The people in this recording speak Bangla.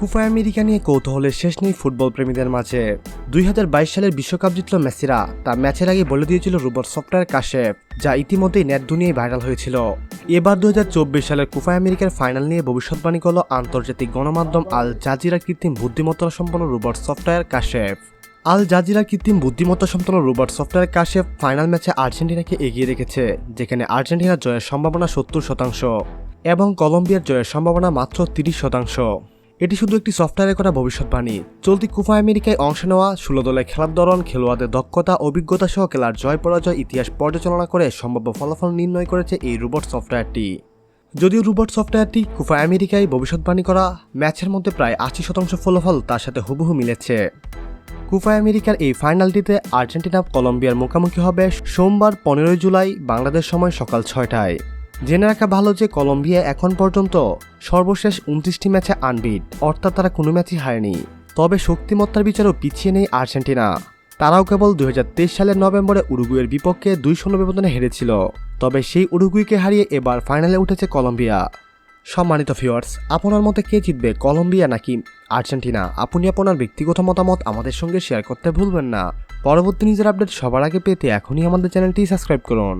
কুফা আমেরিকা নিয়ে কৌতূহলের শেষ নেই ফুটবল প্রেমীদের মাঝে। দুই হাজার বাইশ সালের বিশ্বকাপ জিতল মেসিরা। তা ম্যাচের আগে বলে দিয়েছিল রোবট সফটওয়্যার কাশেপ যা ইতিমধ্যেই নেট দুনিয়ায় ভাইরাল হয়েছিল। এবার দুই হাজার চব্বিশ সালের কুফা আমেরিকার ফাইনাল নিয়ে ভবিষ্যৎবাণী করল আন্তর্জাতিক গণমাধ্যম আল জাজিরা কৃত্রিম বুদ্ধিমত্তা সম্পন্ন রোবট সফটওয়্যার কাশেপ আল জাজিরা কৃত্রিম বুদ্ধিমত্তা সম্পন্ন রোবট সফটওয়্যার কাশেপ ফাইনাল ম্যাচে আর্জেন্টিনাকে এগিয়ে রেখেছে, যেখানে আর্জেন্টিনার জয়ের সম্ভাবনা সত্তর শতাংশ এবং কলম্বিয়ার জয়ের সম্ভাবনা মাত্র তিরিশ শতাংশ। এটি শুধু একটি সফটওয়্যারে করা ভবিষ্যৎবাণী। চলতি কুফা আমেরিকায় অংশ নেওয়া, ষোলো দলের খেলার ধরন, খেলোয়াড়দের দক্ষতা, অভিজ্ঞতা সহ খেলার জয় পরাজয়, ইতিহাস পর্যালোচনা করে সম্ভাব্য ফলাফল নির্ণয় করেছে এই রোবট সফটওয়্যারটি যদিও রোবট সফটওয়্যারটি কুফা আমেরিকায় ভবিষ্যৎবাণী করা, ম্যাচের মধ্যে প্রায় আশি শতাংশ ফলাফল তার সাথে হুবহু মিলেছে। কুফা আমেরিকার এই ফাইনালটিতে আর্জেন্টিনা, কলম্বিয়ার মুখোমুখি হবে সোমবার পনেরোই জুলাই, বাংলাদেশ সময় সকাল ছয়টায়। জেনে রাখা ভালো যে কলম্বিয়া এখন পর্যন্ত সর্বশেষ উনত্রিশটি ম্যাচে আনবিট, অর্থাৎ তারা কোনো ম্যাচই হারেনি। তবে শক্তিমত্তার বিচারেও পিছিয়ে নেই আর্জেন্টিনা। তারাও কেবল দুই হাজার তেইশ সালের নভেম্বরে উরুগুয়ের বিপক্ষে দুই শূন্য ব্যবধানে হেরেছিল। তবে সেই উরুগুইকে হারিয়ে এবার ফাইনালে উঠেছে কলম্বিয়া। সম্মানিত ভিউয়ার্স, আপনার মতে কে জিতবে, কলম্বিয়া নাকি আর্জেন্টিনা? আপনি আপনার ব্যক্তিগত মতামত আমাদের সঙ্গে শেয়ার করতে ভুলবেন না। পরবর্তী নিজের আপডেট সবার আগে পেতে এখনই আমাদের চ্যানেলটি সাবস্ক্রাইব করুন।